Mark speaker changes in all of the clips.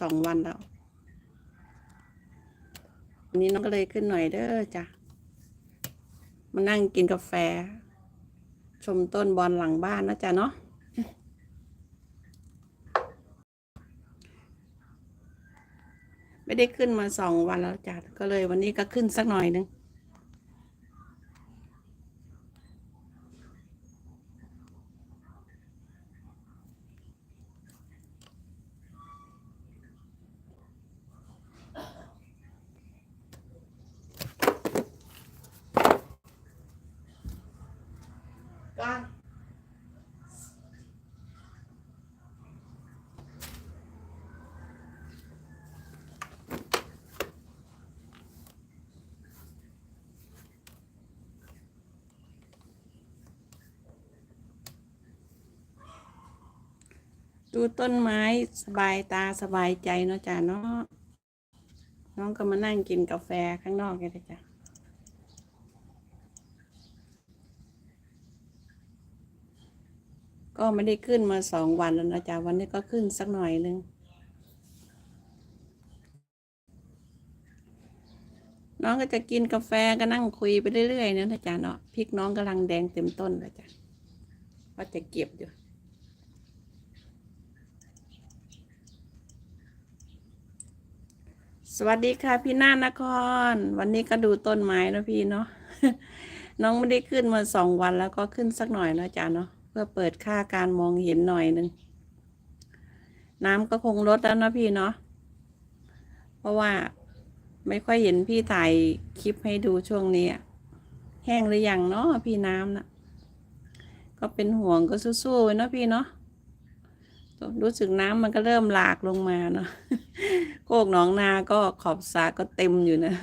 Speaker 1: สองวันแล้ววันนี้น้องก็เลยขึ้นหน่อยเด้อจ้ะ มานั่งกินกาแฟ ชมต้นบอลหลังบ้านนะจ๊ะเนาะไม่ได้ขึ้นมาสองวันแล้วจ้ะก็เลยวันนี้ก็ขึ้นสักหน่อยนึง ดูต้นไม้สบายตาสบายใจเนาะจ้ะเนาะน้องก็มานั่งกินกาแฟข้างนอกกันเลยจ้ะก็ไม่ได้ขึ้นมาสองวันแล้วนะจ๊ะวันนี้ก็ขึ้นสักหน่อยนึงน้องก็จะกินกาแฟก็นั่งคุยไปเรื่อยๆนะนะจ๊ะเนาะพริกน้องกำลังแดงเต็มต้นเลยจ้ะว่าจะเก็บอยู่ สวัสดีค่ะพี่นาานคร วันนี้ก็ดูต้นไม้นะพี่เนาะน้องไม่ได้ขึ้นมาสองวันแล้วก็ขึ้นสักหน่อยนะจ๊ะเนาะเพื่อเปิดค่าการมองเห็นหน่อยหนึ่งน้ำก็คงลดแล้วนะพี่เนาะเพราะว่าไม่ค่อยเห็นพี่ถ่ายคลิปให้ดูช่วงนี้แห้งหรือยังเนาะพี่น้ำนะก็เป็นห่วงก็สู้ๆเนาะพี่เนาะ รู้สึกน้ำมันก็เริ่มหลากลงมาเนาะโคกหนองนาก็ขอบสระก็เต็มอยู่นะ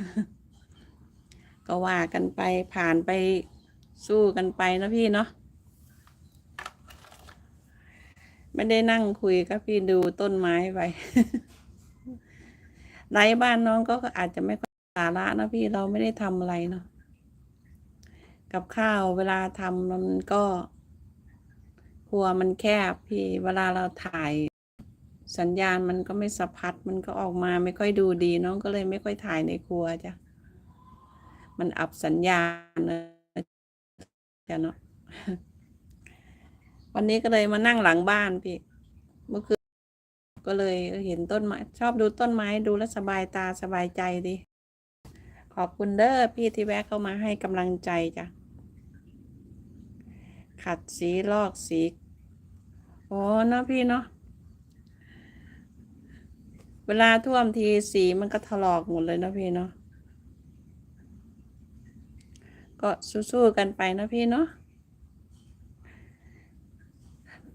Speaker 1: ก็ว่ากันไปผ่านไปสู้กันไปนะพี่เนาะไม่ได้นั่งคุยกับพี่ดูต้นไม้ไปไรบ้านน้องก็อาจจะไม่ค่อยสาระนะพี่เราไม่ได้ทำอะไรเนาะกับข้าวเวลาทำมันก็ ครัวมันแคบพี่เวลาเราถ่าย สัญญาณมันก็ไม่สะพัดมันก็ออกมาไม่ค่อยดูดีน้องก็เลยไม่ค่อยถ่ายในครัวจ้ะมันอับสัญญาณนะจ้ะเนาะวันนี้ก็เลยมานั่งหลังบ้านพี่เมื่อคืนก็เลยเห็นต้นไม้ชอบดูต้นไม้ดูแลสบายตาสบายใจดี ขอบคุณเด้อพี่ที่แวะเข้ามาให้กำลังใจจ้ะขัดสีลอกสี โอ้เนาะพี่เนาะเวลาท่วมทีสีมันก็ถลอกหมดเลยนาะพี่เนาะก็สู้ๆกันไปนะพี่เนาะ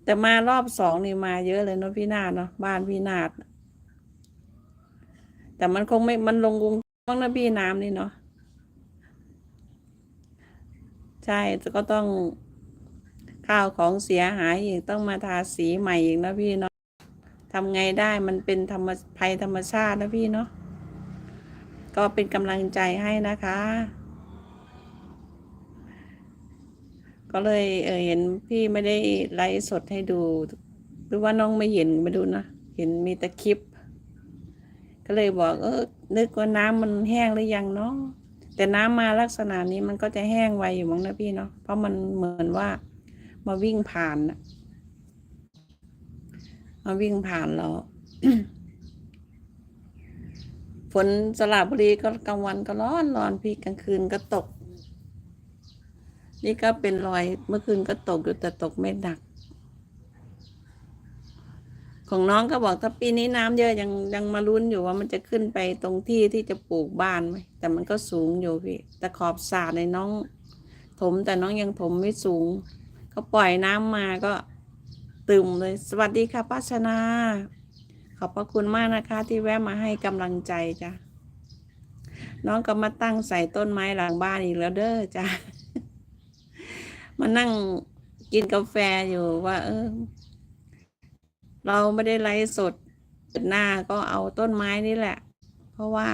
Speaker 1: แต่มารอบสองนี่มาเยอะเลยเนาะพี่นาดเนาะบ้านพี่นาดแต่มันคงไม่มันลงกรุงบ้างนะพี่น้ำนี่เนาะใช่ก็ต้อง ข้าวของเสียหายอีกต้องมาทาสีใหม่อีกนะพี่เนาะทำไงได้มันเป็นธรรมภัยธรรมชาตินะพี่เนาะก็เป็นกำลังใจให้นะคะ ก็เลยเออเห็นพี่ไม่ได้ไลฟ์สดให้ดู หรือว่าน้องไม่เห็นม่ดูนะ เห็นมีแต่คลิป ก็เลยบอกเออนึกว่าน้ำมันแห้งหรือยังเนาะแต่น้ำมาลักษณะนี้มันก็จะแห้งไวอยู่มั้งนะพี่เนาะเพราะมันเหมือนว่า มาวิ่งผ่านนะมาวิ่งผ่านเราฝนสระบุรีก็กลางวันก็ร้อนร้อนพี่กลางคืนก็ตก นี่ก็เป็นรอยเมื่อคืนก็ตกอยู่แต่ตกไม่หนัก ของน้องก็บอกถ้าปีนี้น้ำเยอะยังยังมาลุ้นอยู่ว่ามันจะขึ้นไปตรงที่ที่จะปลูกบ้านไหมแต่มันก็สูงอยู่พี่แต่ขอบสระในน้อง ถมแต่น้องยังถมไม่สูง ก็ปล่อยน้ำมาก็ตึมเลย สวัสดีค่ะป้าชนา ขอบพระคุณมากนะคะ ที่แวะมาให้กำลังใจจ้ะ น้องก็มาตั้งใส่ต้นไม้หลังบ้านอีกแล้วเด้อจ้ะ มานั่งกินกาแฟอยู่ว่า เออ เราไม่ได้ไลฟ์สดเปิดหน้าก็เอาต้นไม้นี่แหละ เพราะว่า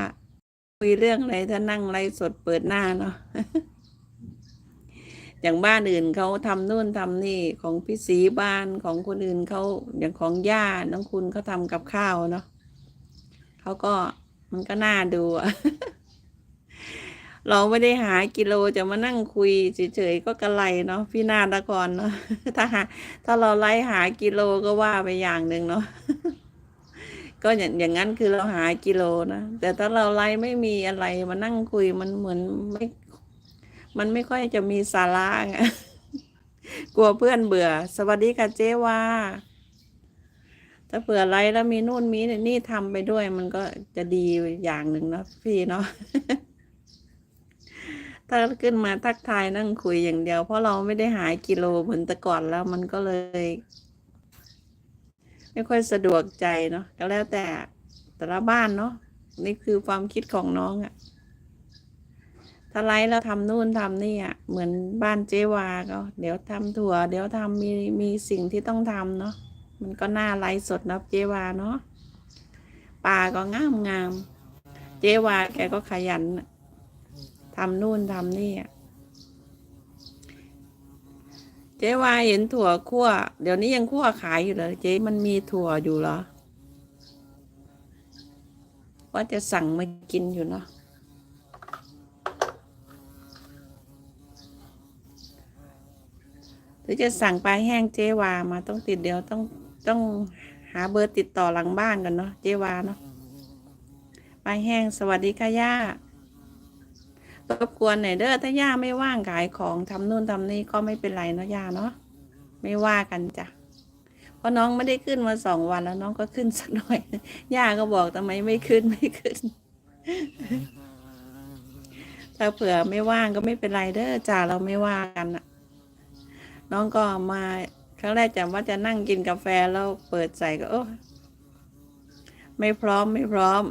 Speaker 1: คุยเรื่องอะไรถ้านั่งไลฟ์สดเปิดหน้าเนาะ อย่างบ้านอื่นเขาทำนู่นทำนี่ของพี่สีบ้านของคนอื่นเขาอย่างของย่าน้องคุณเขาทำกับข้าวเนาะเขาก็มันก็น่าดูอะเราไม่ได้หากิโลจะมานั่งคุยเฉยๆก็กระไรเนาะพี่นาตะกอนเนาะถ้าหาถ้าเราไล่หากิโลก็ว่าไปอย่างหนึ่งเนาะก็อย่างอย่างนั้นคือเราหากิโลนะแต่ถ้าเราไล่ไม่มีอะไรมานั่งคุยมันเหมือนไม่ มันไม่ค่อยจะมีสาระไงกลัวเพื่อนเบื่อ สวัสดีค่ะเจ๊ว่า ถ้าเผื่อไลฟ์แล้วมีนู่นมีนี่ทำไปด้วย มันก็จะดีอย่างหนึ่งเนาะพี่เนาะถ้าขึ้นมาทักทายนั่งคุยอย่างเดียว เพราะเราไม่ได้หายกิโลเหมือนแต่ก่อนแล้วมันก็เลย ไม่ค่อยสะดวกใจเนาะก็แล้วแต่แต่ละบ้านเนาะนี่คือความคิดของน้องอะถ้าไลฟ์แล้วทำนู่นทำนี่อะเหมือนบ้านเจวาก็ เดี๋ยวทำถั่ว เดี๋ยวทำมีมีสิ่งที่ต้องทำเนาะมันก็น่าไลฟ์สดนะเจวาเนาะปลาก็งามงามเจวาแกก็ขยันทำนู่นทำนี่อะเจวาเห็นถั่วคั่ว เดี๋ยวนี้ยังคั่วขายอยู่เลยเจ๊มันมีถั่วอยู่เหรอว่าจะสั่งมากินอยู่เนาะ หรือจะสั่งปลาแห้งเจวามาต้องติดเดี๋ยวต้องต้องหาเบอร์ติดต่อหลังบ้านกันเนาะเจวาเนาะปลาแห้งสวัสดีค่ะย่ารบกวนหน่อยเด้อถ้าย่าไม่ว่างขายของทำนู่นทำนี่ก็ไม่เป็นไรเนาะย่าเนาะไม่ว่ากันจ้ะเพราะน้องไม่ได้ขึ้นมาสองวันแล้วน้องก็ขึ้นสักหน่อยย่าก็บอกทำไมไม่ขึ้นไม่ขึ้นถ้าเผื่อไม่ว่างก็ไม่เป็นไรเด้อจ่าเราไม่ว่ากันอะ น้องก็มาครั้งแรกจำว่าจะนั่งกินกาแฟแล้วเปิดใส่ก็โอ้ไม่พร้อมไม่พร้อม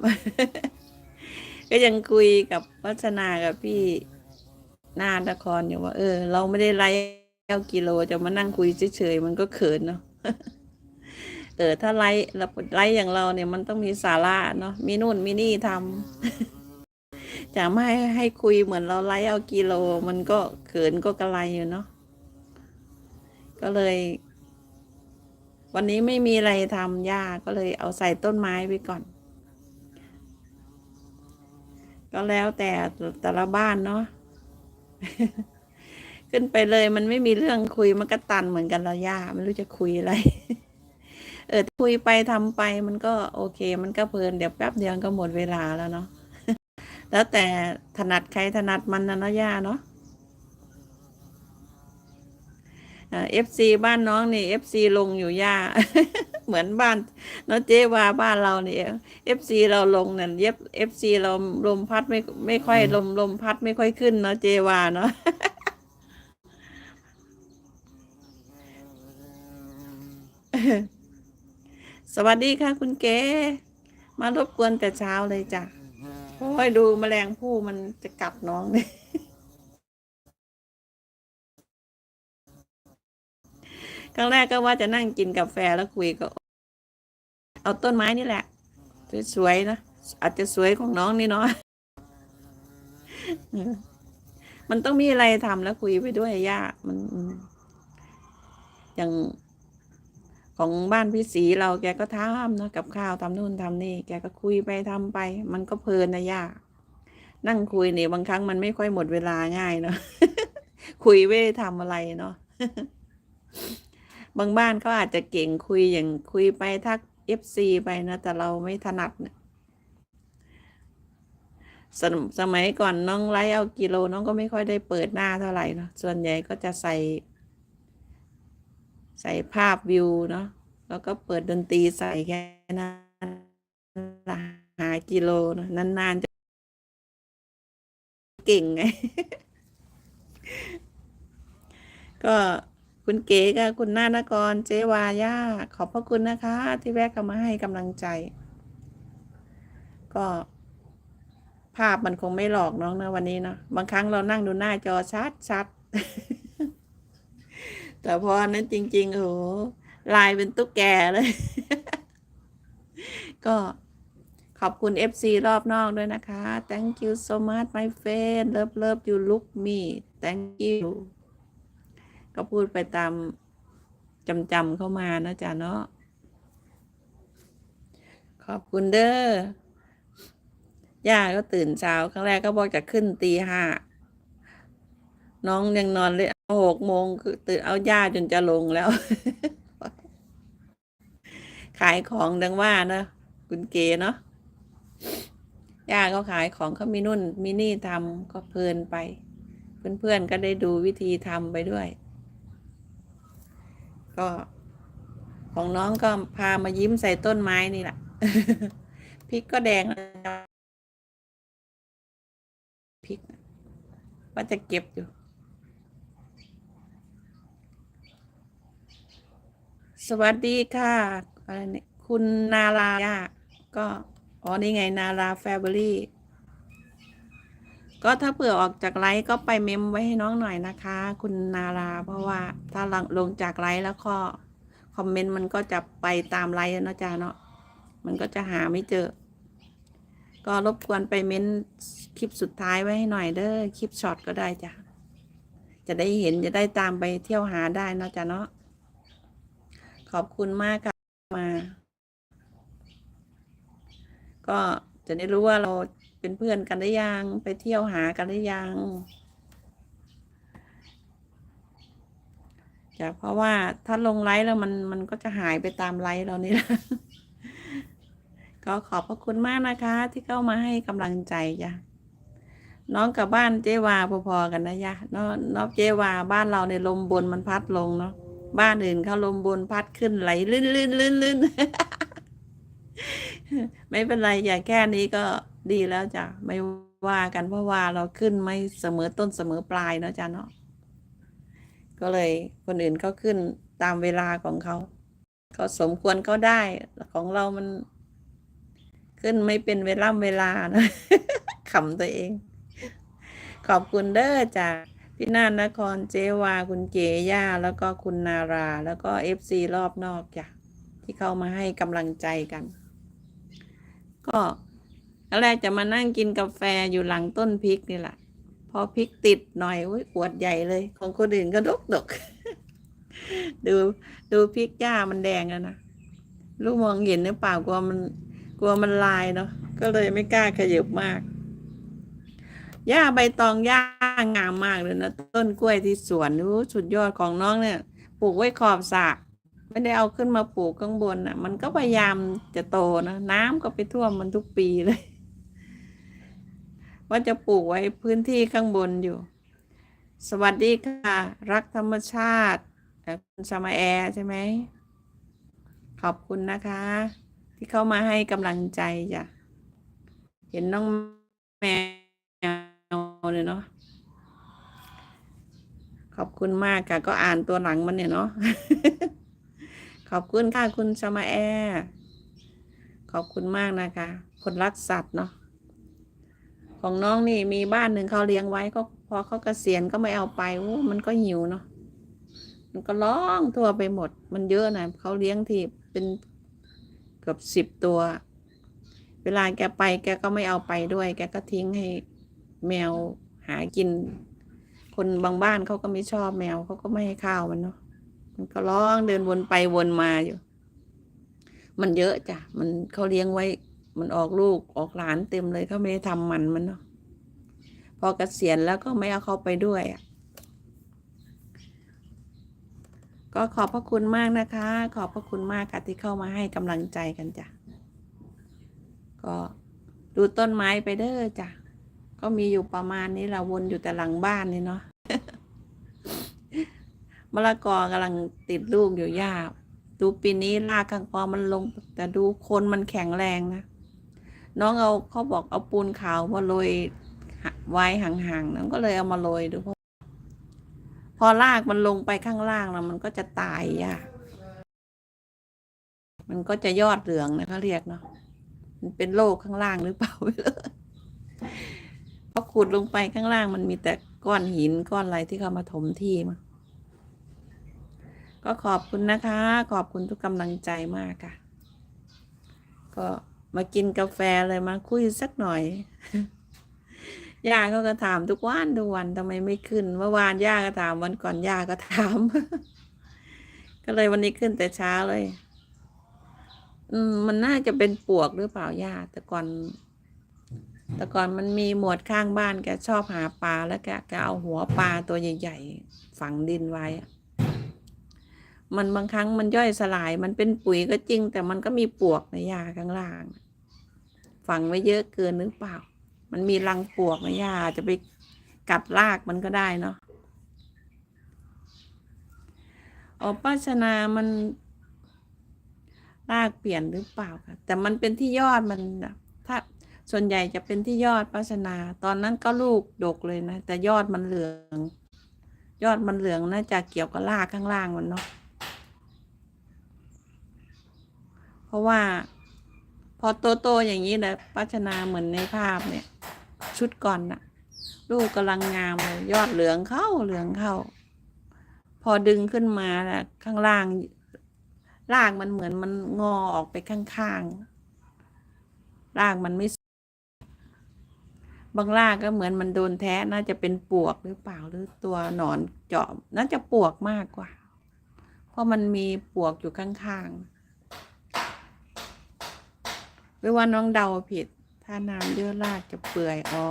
Speaker 1: ก็ยังคุยกับวัฒนากับพี่นาตะครอยู่ว่า เออ เราไม่ได้ไล่เอากิโลจะมานั่งคุยเฉยๆมันก็เขินเนาะเออถ้าไล่เราไล่อย่างเราเนี่ยมันต้องมีสาระเนาะมีนู่นมีนี่ทำจะไม่ให้ให้คุยเหมือนเราไล่เอากิโล มันก็เขินก็กระไรอยู่เนาะ ก็เลย วันนี้ไม่มีอะไรทำยาก็เลยเอาใส่ต้นไม้ไปก่อน ก็แล้วแต่แต่ละบ้านเนาะขึ้นไปเลยมันไม่มีเรื่องคุยมันก็ตันเหมือนกันละย่าไม่รู้จะคุยอะไร เออคุยไปทำไปมันก็โอเค มันก็เพลินเดี๋ยวแป๊บเดียวก็หมดเวลาแล้วเนาะแล้วแต่ถนัดใครถนัดมันนะเนาะย่าเนาะ เอฟซีบ้านน้องนี่เอฟซีลงอยู่ย่าเหมือนบ้านเนาะเจ๊วาบ้านเราเนี่ยเอฟซีเราลงเนี่ยเย็บเอฟซีเราลมพัดไม่ไม่ค่อยลมลมพัดไม่ค่อยขึ้นเนาะเจวาเนาะสวัสดีค่ะคุณเก๋มารบกวนแต่เช้าเลยจ้ะโอ้ยดูแมลงผู้มันจะกัดน้องเนี่ย ครั้งแรกก็ว่าจะนั่งกินกาแฟแล้วคุยก็ เอาต้นไม้นี่แหละ สวยๆนะอาจจะสวยของน้องนี่เนาะมันต้องมีอะไรทำแล้วคุยไปด้วยย่ามันอืมอย่างของบ้านพี่สีเราแกก็ทำนะกับข้าวทำนู่นทำนี่ แกก็คุยไปทำไป มันก็เพลินนะย่านั่งคุยเนี่ยบางครั้งมันไม่ค่อยหมดเวลาง่ายเนาะคุยไม่ได้ทำอะไรเนาะ บางบ้านเขาอาจจะเก่งคุยอย่างคุยไปทักเอฟซีไปนะ แต่เราไม่ถนัดเนี่ยสมสมัยก่อนน้องไลฟ์เอากิโลน้องก็ไม่ค่อยได้เปิดหน้าเท่าไหร่เนาะส่วนใหญ่ก็จะใส่ ใส่ภาพวิวเนาะแล้วก็เปิดดนตรีใส่แค่นั้นหากิโลนะนานๆจะเก่งไง ก็ คุณเก๋กับคุณนานกร เจวาย่าขอบพระคุณนะคะ ที่แวะเข้ามาให้กำลังใจ ก็ ภาพมันคงไม่หลอกน้องนะวันนี้เนาะบางครั้งเรานั่งดูหน้าจอชัดชัดแต่พอนนั้นจริง ๆ โอ้โหลายเป็นตุ๊กแกเลย ก็ขอบคุณ FC รอบนอกด้วยนะคะ thank you so much my friend love love you look me thank you ก็พูดไปตามจำจำๆเข้ามานะจ๊ะเนาะขอบคุณเด้อย่าก็ตื่นเช้าครั้งแรกก็บอกจะขึ้นตีห้าน้องยังนอนเลยเอาหกโมงคือตื่นเอาย่าจนจะลงแล้ว ขายของดังว่านะคุณเกเนาะย่าเขาขายของเขามีนุ่น มีนี่ทำก็เพลินไป เพื่อนๆก็ได้ดูวิธีทำไปด้วย ก็ ของน้องก็พามายิ้มใส่ต้นไม้นี่แหละพริกก็แดงแล้วพริกว่าจะเก็บอยู่ สวัสดีค่ะอะไรเนี่ยคุณนารายาก็ อ๋อ นี่ไงนาราแฟเบอรี่ ก็ถ้าเผื่อออกจากไลฟ์ก็ไปเมมไว้ให้น้องหน่อยนะคะ คุณนารา เพราะว่าถ้าลงลงจากไลฟ์แล้วก็คอมเมนต์มันก็จะไปตามไลฟ์นะจ๊ะเนาะมันก็จะหาไม่เจอ ก็รบกวนไปเม้นคลิปสุดท้ายไว้ให้หน่อยเด้อคลิปช็อตก็ได้จ้ะจะได้เห็นจะได้ตามไปเที่ยวหาได้เนาะจ๊ะเนาะขอบคุณมากค่ะมา ก็จะได้รู้ว่าเรา เป็นเพื่อนกันได้ยัง ไปเที่ยวหากันได้ยังจะเพราะว่าถ้าลงไลฟ์แล้วมันมันก็จะหายไปตามไลฟ์เรานี่แหละก็ขอบพระคุณมากนะคะ ที่เข้ามาให้กำลังใจจ้ะน้องกับบ้านเจวาพอๆกันนะยะน้องน้องเจวาบ้านเราในลมบนมันพัดลงเนาะบ้านอื่นเขาลมบนพัดขึ้นไหลลื่นลื่นลื่นลื่นไม่เป็นไรอย่าแค่นี้ก็ ดีแล้วจ้ะไม่ว่ากันเพราะว่าเราขึ้นไม่เสมอต้นเสมอปลายเนาะจ้ะเนาะก็เลยคนอื่นเขาขึ้นตามเวลาของเขาเขาสมควรเขาได้ของเรามัน ขึ้นไม่เป็นเวล่ำเวลานะขำตัวเอง ขอบคุณเด้อจากพี่นานนครเจวาคุณเกย่าแล้วก็คุณนารา แล้วก็เอฟซีรอบนอกจ้ะที่เข้ามาให้กำลังใจกัน ก็ ตอนแรกจะมานั่งกินกาแฟอยู่หลังต้นพริกนี่แหละพอพริกติดหน่อยอุ้ยอวดใหญ่เลย ของคนอื่นก็ดกดกดูดูพริกย่ามันแดงแล้วนะลูกมองเห็นหรือเปล่ากลัวมันกลัวมันลายเนาะก็เลยไม่กล้าขยับมากหญ้าใบตองหญ้างามมากเลยนะต้นกล้วยที่สวนนู้สุดยอดของน้องเนี่ย ปลูกไว้ขอบสระไม่ได้เอาขึ้นมาปลูกข้างบนอะ มันก็พยายามจะโตนะ น้ำก็ไปท่วมมันทุกปีเลย ว่าจะปลูกไว้พื้นที่ข้างบนอยู่ สวัสดีค่ะ รักธรรมชาติคุณสมาแอร์ใช่ไหม ขอบคุณนะคะ ที่เข้ามาให้กำลังใจจ้ะเห็นน้องแมวเลยเนาะขอบคุณมากค่ะ ก็อ่านตัวหลังมันเนี่ยเนาะขอบคุณค่ะคุณสมาแอร์ขอบคุณมากนะคะ คนรักสัตว์เนาะ ของน้องนี่มีบ้านหนึ่งเขาเลี้ยงไว้ก็พอเขาเกษียณก็ไม่เอาไปโอ้มันก็หิวเนาะมันก็ร้องทั่วไปหมด มันเยอะนะเขาเลี้ยงทีเป็นเกือบสิบตัว เวลาแกไปแกก็ไม่เอาไปด้วย แกก็ทิ้งให้แมวหากิน คนบางบ้านเขาก็ไม่ชอบแมวเขาก็ไม่ให้ข้าวมันเนาะมันก็ร้องเดินวนไปวนมาอยู่ มันเยอะจ้ะมันเขาเลี้ยงไว้ มันออกลูกออกหลานเต็มเลยเขาไม่ได้ทำมันมันเนาะพอเกษียณแล้วก็ไม่เอาเขาไปด้วยอะก็ขอบพระคุณมากนะคะ ขอบพระคุณมากค่ะที่เข้ามาให้กำลังใจกันจ้ะ ก็ดูต้นไม้ไปเด้อจ้ะ ก็มีอยู่ประมาณนี้เราวนอยู่แต่หลังบ้านนี่เนาะ มะละกอกำลังติดลูกอยู่ยากดูปีนี้รากข้างคอมันลง แต่ดูคนมันแข็งแรงนะ น้องเอาเขาบอกเอาปูนขาวมาโรยไว้ห่างๆน้องก็เลยเอามาโรยดูเพราะพอรากมันลงไปข้างล่างแล้วมันก็จะตายยากมันก็จะยอดเหลืองนะเขาเรียกเนาะมันเป็นโรคข้างล่างหรือเปล่าไม่รู้พอขุดลงไปข้างล่างมันมีแต่ก้อนหินก้อนอะไรที่เขามาถมที่มาก็ขอบคุณนะคะ ขอบคุณทุกกำลังใจมากค่ะ ก็ มากินกาแฟเลยมาคุยสักหน่อย ย่าเขาก็ถามทุกวันทุกวันทำไมไม่ขึ้น เมื่อวานย่าก็ถามวันก่อนย่าก็ถาม ก็เลยวันนี้ขึ้นแต่เช้าเลย อืม มันน่าจะเป็นปวกหรือเปล่าย่าแต่ก่อน แต่ก่อนมันมีหมวดข้างบ้านแกชอบหาปลาแล้วแกแกเอาหัวปลาตัวใหญ่ๆฝังดินไว้มันบางครั้งมันย่อยสลายมันเป็นปุ๋ยก็จริง แต่มันก็มีปวกในหญ้าข้างล่าง ฝังไว้เยอะเกินหรือเปล่า มันมีรังปวกในหญ้าจะไปกัดรากมันก็ได้เนาะอ๋อป้าชนามันรากเปลี่ยนหรือเปล่าคะแต่มันเป็นที่ยอดมันถ้าส่วนใหญ่จะเป็นที่ยอดป้าชนา ตอนนั้นก็ลูกดกเลยนะ แต่ยอดมันเหลือง ยอดมันเหลืองน่าจะเกี่ยวกับรากข้างล่างมันเนาะเพราะว่า พอโตๆอย่างนี้แหละปัชนาเหมือนในภาพเนี่ย ชุดก่อนน่ะ ลูกกำลังงามเลยยอดเหลืองเข้าเหลืองเข้า พอดึงขึ้นมาน่ะ ข้างล่างรากมันเหมือนมันงอออกไปข้างๆรากมันไม่บางรากก็เหมือนมันโดนแท้น่าจะเป็นปวกหรือเปล่าหรือตัวหนอนเจาะน่าจะปวกมากกว่า เพราะมันมีปวกอยู่ข้างๆ หรือว่าน้องเดาผิด ถ้าน้ำเยอะรากจะเปื่อย อ๋อ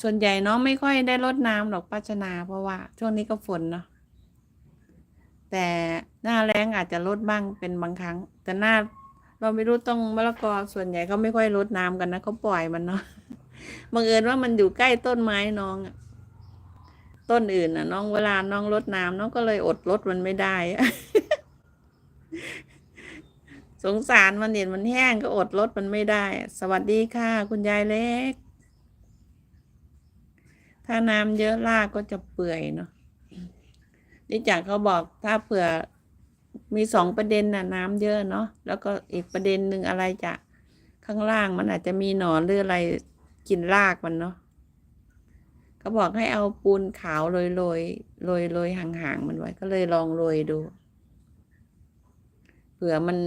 Speaker 1: ส่วนใหญ่น้องไม่ค่อยได้รดน้ำหรอกปัชนา เพราะว่า ช่วงนี้ก็ฝนเนาะ แต่หน้าแล้งอาจจะลดบ้างเป็นบางครั้ง แต่หน้าเราไม่รู้ต้องมะละกอส่วนใหญ่เขาไม่ค่อยรดน้ำกันนะเขาปล่อยมันเนาะ บังเอิญว่ามันอยู่ใกล้ต้นไม้น้องอะต้นอื่นน่ะ น้องเวลาน้องรดน้ำน้องก็เลยอดรดมันไม่ได้ สงสารมันเห็นมันแห้งก็อดรดมันไม่ได้ สวัสดีค่ะ คุณยายเล็ก ถ้าน้ำเยอะรากก็จะเปื่อยเนาะนี่จากเขาบอกถ้าเผื่อมีสองประเด็นน่ะ น้ำเยอะเนาะแล้วก็อีกประเด็นหนึ่งอะไรจะข้างล่างมันอาจจะมีหนอนหรืออะไรกินรากมันเนาะเขาบอกให้เอาปูนขาวโรยโรยโรยโรยห่างๆมันไว้ ก็เลยลองโรยดู เผื่อมัน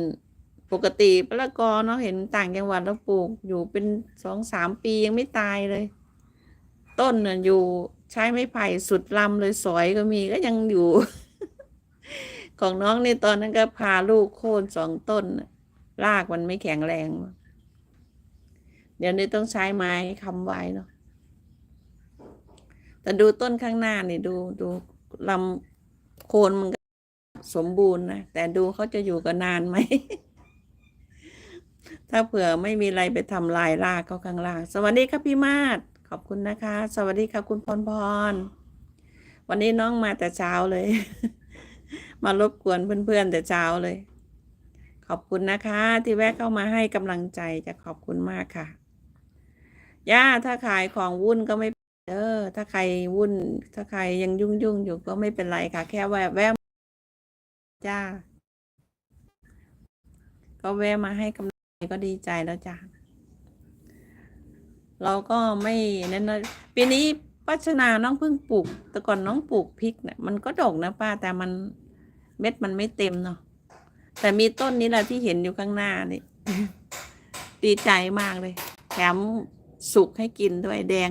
Speaker 1: ปกติมะละกอเนาะเห็นต่างจังหวัดแล้วปลูกอยู่เป็นสองสามปียังไม่ตายเลย ต้นน่ะอยู่ใช้ไม้ไผ่สุดลำเลยสอยก็มีก็ยังอยู่ ของน้องในตอนนั้นก็พาลูกโค่นสองต้นรากมันไม่แข็งแรง เดี๋ยวนี้ต้องใช้ไม้ค้ำไว้เนาะแต่ดูต้นข้างหน้านี่ดูดูลำโคนมันสมบูรณ์นะ แต่ดูเขาจะอยู่กันนานไหม ถ้าเผื่อไม่มีอะไรไปทำลายรากเขาข้างล่าง สวัสดีครับพี่มาศขอบคุณนะคะ สวัสดีค่ะคุณพรพร วันนี้น้องมาแต่เช้าเลย มารบกวนเพื่อนๆแต่เช้าเลย ขอบคุณนะคะ ที่แวะเข้ามาให้กำลังใจจะขอบคุณมากค่ะ ย่าถ้าขายของวุ่นก็ไม่เด้อถ้าใครวุ่น ถ้าใครยังยุ่งยุ่งอยู่ก็ไม่เป็นไรค่ะ แค่แวะแวะจ้า ก็แวะมาให้กำลัง ก็ดีใจแล้วจ้าเราก็ไม่นั่นนะปีนี้ปัชนาน้องเพิ่งปลูก แต่ก่อนน้องปลูกพริกเนี่ยมันก็ดกนะป้าแต่มันเม็ดมันไม่เต็มเนาะแต่มีต้นนี้แหละที่เห็นอยู่ข้างหน้านี่ดีใจมากเลย แถมสุกให้กินด้วยแดง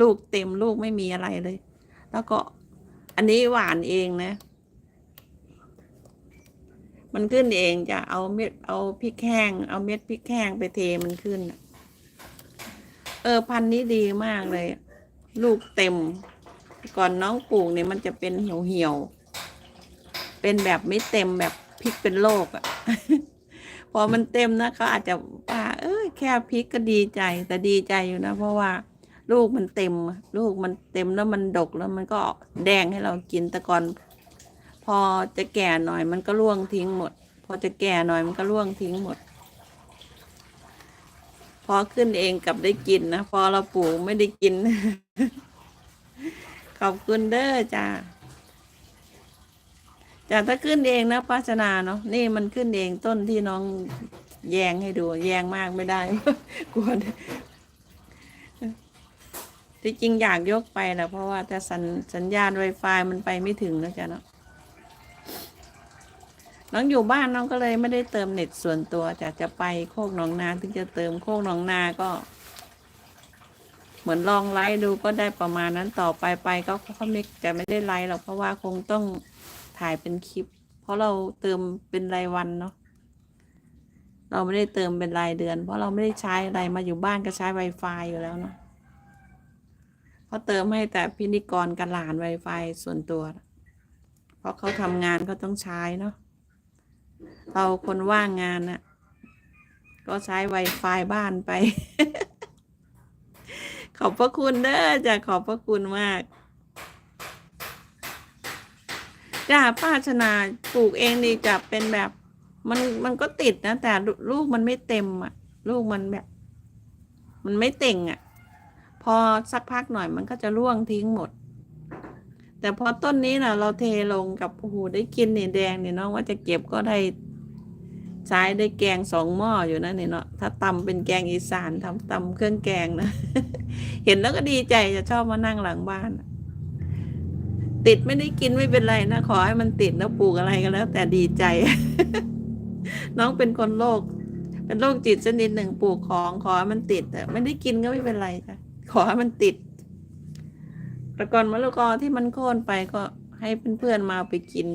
Speaker 1: ลูกเต็มลูกไม่มีอะไรเลย แล้วก็อันนี้หวานเองนะ มันขึ้นเองจะเอาเม็ดเอาพริกแห้ง เอาเม็ดพริกแห้งไปเทมันขึ้น เออพันธุ์นี้ดีมากเลย ลูกเต็ม ก่อนน้องปลูกเนี่ยมันจะเป็นเหี่ยวเหี่ยวๆเป็นแบบไม่เต็มแบบพริกเป็นโรคอะพอมันเต็มนะเขาอาจจะว่า เอ้ยแค่พริกก็ดีใจแต่ดีใจอยู่นะ เพราะว่าลูกมันเต็ม ลูกมันเต็มแล้วมันดกแล้วมันก็แดงให้เรากินแต่ก่อน พอจะแก่หน่อยมันก็ร่วงทิ้งหมด พอจะแก่หน่อยมันก็ร่วงทิ้งหมด พอขึ้นเองกลับได้กินนะ พอเราปลูกไม่ได้กิน ขอบคุณเด้อจ้าจ้าถ้าขึ้นเองนะป้าชนาเนาะนี่มันขึ้นเองต้นที่น้องแยงให้ดู แยงมากไม่ได้ กลัวที่จริงอยากยกไปแหละเพราะว่าแต่สัญสัญญาณ Wi-Fi มันไปไม่ถึงแล้วจ้ะเนาะ น้องอยู่บ้านน้องก็เลยไม่ได้เติมเน็ตส่วนตัวจะจะไปโคกหนองนาถึงจะเติมโคกหนองนาก็ เหมือนลองไลฟ์ดูก็ได้ประมาณนั้นต่อไปไปก็เขาไม่แต่ไม่ได้ไลฟ์หรอกเพราะว่าคงต้องถ่ายเป็นคลิป เพราะเราเติมเป็นรายวันเนาะเราไม่ได้เติมเป็นรายเดือน เพราะเราไม่ได้ใช้อะไรมาอยู่บ้านก็ใช้ Wi-Fi อยู่แล้วเนาะเพราเติมให้แต่พินิกรกับหลาน Wi-Fi ส่วนตัว เพราะเขาทำงานเขาต้องใช้เนาะ เราคนว่างงานน่ะ ก็ใช้ Wi-Fi บ้านไป ขอบพระคุณเด้อจ้ะขอบพระคุณมากจ้าป้าชนาปลูกเองดีจะเป็นแบบมันมันก็ติดนะ แต่ลูลูกมันไม่เต็มอะ ลูกมันแบบ มันไม่เต่งอะ พอสักพักหน่อยมันก็จะร่วงทิ้งหมด แต่พอต้นนี้นะเราเทลงกับโอ้โหได้กินเนี่ยแดงเนี่ยเนาะว่าจะเก็บก็ได้ใช้ได้แกงสองหม้ออยู่นะเนี่ยเนาะถ้าตำเป็นแกงอีสานทำตำเครื่องแกงนะ เห็นแล้วก็ดีใจจะชอบมานั่งหลังบ้าน ติดไม่ได้กินไม่เป็นไรนะขอให้มันติดแล้วปลูกอะไรก็แล้ว แต่ดีใจ น้องเป็นคนโรคเป็นโรคจิตชนิดหนึ่งปลูกของขอให้มันติดแต่ไม่ได้กินก็ไม่เป็นไรจ้ะขอให้มันติด แต่ก่อนมะละกอที่มันโค่นไปก็ให้เพื่อนๆมาเอาไปกิน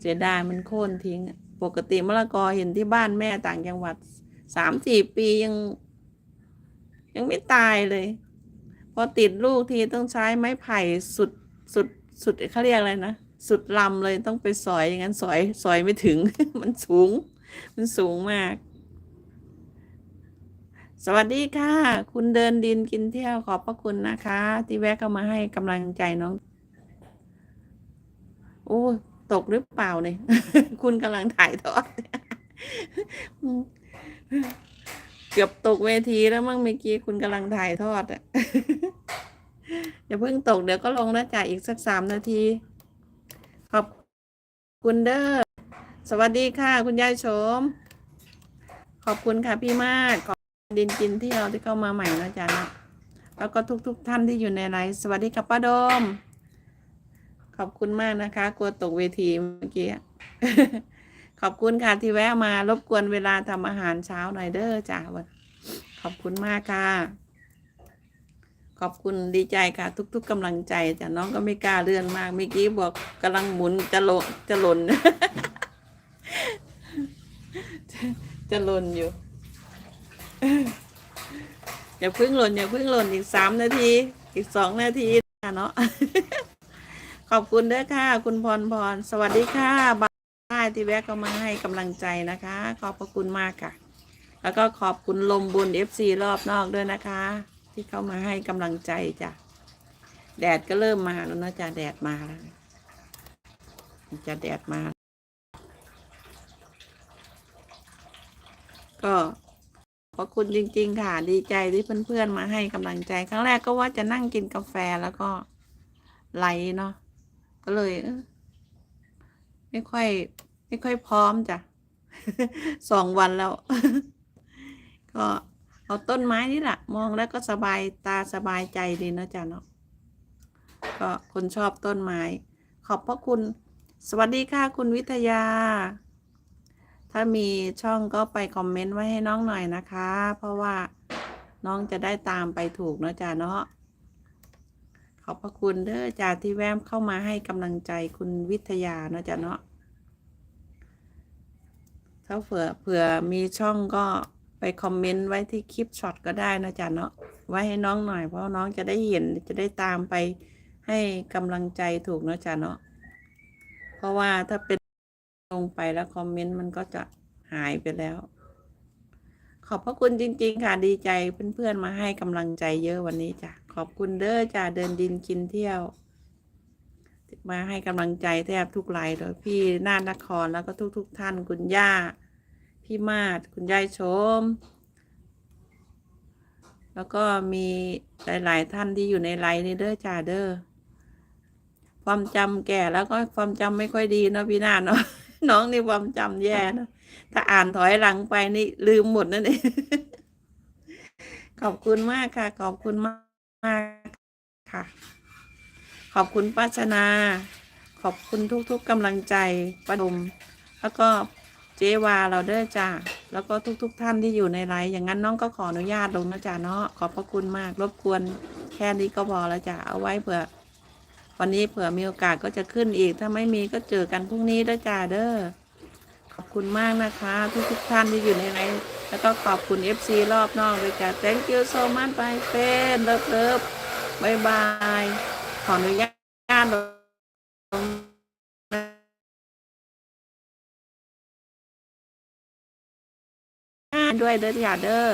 Speaker 1: เสียดายมันโค่นทิ้ง ปกติมะละกอเห็นที่บ้านแม่ต่างจังหวัดสามสี่ปียัง ยังไม่ตายเลย พอติดลูกทีต้องใช้ไม้ไผ่สุดสุดสุดเขาเรียกอะไรนะสุดลำเลยต้องไปสอยอย่างนั้นสอยสอยไม่ถึง มันสูง มันสูงมาก สวัสดีค่ะ คุณเดินดินกินเที่ยวขอบพระคุณนะคะ ที่แวะเข้ามาให้กำลังใจน้องโอ้ตกหรือเปล่าเนี่ย คุณกำลังถ่ายทอดเกือบตกเวทีแล้วมั้งเมื่อกี้คุณกำลังถ่ายทอดอะอย่าเพิ่งตกเดี๋ยวก็ลงแล้วจ่ายอีกสักสามนาที ขอบคุณเด้อสวัสดีค่ะ คุณยายโฉม ขอบคุณค่ะพี่มากขอบ ดินกินที่เราที่เข้ามาใหม่นะจ๊ะนะแล้วก็ทุกๆทท่านที่อยู่ในไลฟ์สวัสดีค่ะป้าโดม ขอบคุณมากนะคะ กลัวตกเวทีเมื่อกี้ ขอบคุณค่ะที่แวะมารบกวนเวลาทำอาหารเช้าหน่อยเด้อจ้าขอบคุณมากค่ะ ขอบคุณดีใจค่ะ ทุก ๆกำลังใจจ้ะน้องก็ไม่กล้าเลื่อนมากเมื่อกี้บอกกำลังหมุนจะหล่นจะหล่นจะหล่นอยู่ อย่าพิ่งหล่นอย่าพิ่งหล่นอีกสามนาที อีกสองนาทีนะเนาะขอบคุณด้อค่ะ คุณพรพร สวัสดีค่ะบายที่แวะเข้ามาให้กำลังใจนะคะ ขอบพระคุณมากค่ะ แล้วก็ขอบคุณลมบุญ FC รอบนอกด้วยนะคะ ที่เข้ามาให้กำลังใจจ้ะแดดก็เริ่มมาแล้วนะจ้ะแดดมาแล้วจะแดดมา ก็ ขอบคุณจริง ๆ ค่ะ ดีใจที่เพื่อน ๆ มาให้กำลังใจ ครั้งแรกก็ว่าจะนั่งกินกาแฟแล้วก็ไลฟ์เนาะก็เลย ไม่ค่อย ไม่ค่อยพร้อมจ้ะสองวันแล้ว ก็เอาต้นไม้นี่แหละมองแล้วก็สบายตาสบายใจดีนะจ๊ะเนาะก็คนชอบต้นไม้ ขอบพระคุณ สวัสดีค่ะคุณวิทยา ถ้ามีช่องก็ไปคอมเมนต์ไว้ให้น้องหน่อยนะคะ เพราะว่าน้องจะได้ตามไปถูกเนาะจ๊ะเนาะขอบพระคุณเด้อจ้าที่แวมเข้ามาให้กำลังใจคุณวิทยาเนาะจ๊ะเนาะถ้าเผื่อเผื่อมีช่องก็ไปคอมเมนต์ไว้ที่คลิปช็อตก็ได้นะจ๊ะเนาะไว้ให้น้องหน่อยเพราะน้องจะได้เห็นจะได้ตามไปให้กำลังใจถูกเนาะจ๊ะเนาะเพราะว่าถ้าเป็น ลงไปแล้วคอมเมนต์มันก็จะหายไปแล้ว ขอบพระคุณจริง ๆ ค่ะดีใจเพื่อนๆมาให้กำลังใจเยอะวันนี้จ้ะขอบคุณเด้อจ้ะเดินดินกินเที่ยว มาให้กำลังใจแทบทุกไลน์เลยพี่นาฏนครแล้วก็ทุก ๆ ท่านคุณย่า พี่มาศคุณยายชม แล้วก็มีหลายๆท่านที่อยู่ในไลน์นี่เด้อจ้าเด้อความจำแก่แล้วก็ความจำไม่ค่อยดีเนาะพี่นาฏเนาะ น้องนี่ความจำแย่นะ ถ้าอ่านถอยหลังไปนี่ลืมหมดนั่นเอง ขอบคุณมากค่ะ ขอบคุณมากค่ะ ขอบคุณป้าชนา ขอบคุณทุกๆกำลังใจป้าดม แล้วก็เจวาเราเด้อจ้าแล้วก็ทุกๆท่านที่อยู่ในไลฟ์อย่างนั้นน้องก็ขออนุญาตลงนะจ้าเนาะขอบพระคุณมาก รบกวนแค่นี้ก็พอแล้วจ้าเอาไว้เผื่อ วันนี้เผื่อมีโอกาสก็จะขึ้นอีก ถ้าไม่มีก็เจอกันพรุ่งนี้ด้อจ้าเด้อ ขอบคุณมากนะคะ ทุกทุกท่านที่อยู่ในไลน์แล้วก็ขอบคุณ FC รอบนอกเลยจ้ะ thank you so much ไปเป็นเลิฟเลิฟบายบาย ขออนุญาตลงด้วยเด้ออย่าเด้อ